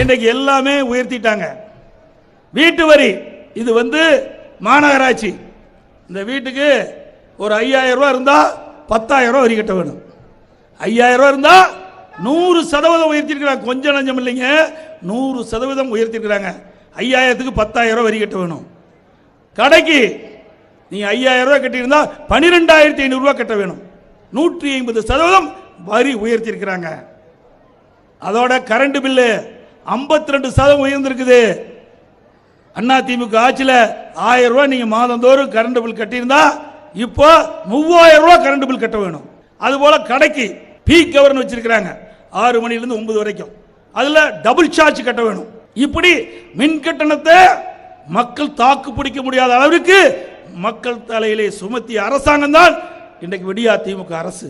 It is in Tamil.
இன்றைக்கு எல்லாமே உயர்த்திட்டாங்க. வீட்டு வரி இது வந்து மாநகராட்சி. இந்த வீட்டுக்கு ஒரு ஐயாயிரம் ரூபா இருந்தா பத்தாயிரம் ரூபா வரி கட்ட வேணும். ஐயாயிரம் ரூபா இருந்தா நூறு சதவீதம் உயர்த்திருக்கிறாங்க. கொஞ்சம் நஞ்சம் இல்லைங்க. நூறு சதவீதம் உயர்த்திருக்கிறாங்க. ஐயாயிரத்துக்கு பத்தாயிரம் ரூபா வரி கட்ட வேணும். கடைக்கு நீ ஐயாயிரம் ரூபா கட்டியிருந்தா பன்னிரெண்டாயிரத்தி ஐநூறுரூவா கட்ட வேணும். நூற்றி ஐம்பது சதவீதம் வரி உயர்த்தியிருக்கிறாங்க அதோட கரண்ட் பில்லு 52% ரெண்டு சதவீதம் உயர்ந்திருக்குது. அண்ணா திமுக ஆட்சியில் ஆயிரம் ரூபாய் நீங்கள் மாதந்தோறும் கரண்ட் பில் கட்டியிருந்தா இப்போ மூவாயிரம் ரூபாய் கரண்ட் பில் கட்ட வேணும். அதுபோல் கடைக்கு பீக் கவர்னு வச்சிருக்கிறாங்க. ஆறு மணிலேருந்து ஒன்பது வரைக்கும். அதில் டபுள் சார்ஜ் கட்ட வேணும். இப்படி மின் கட்டணத்தை மக்கள் தாக்கு பிடிக்க முடியாத அளவிற்கு மக்கள் தலையிலே சுமத்திய அரசாங்கம் தான் இன்றைக்கு விடியா திமுக அரசு.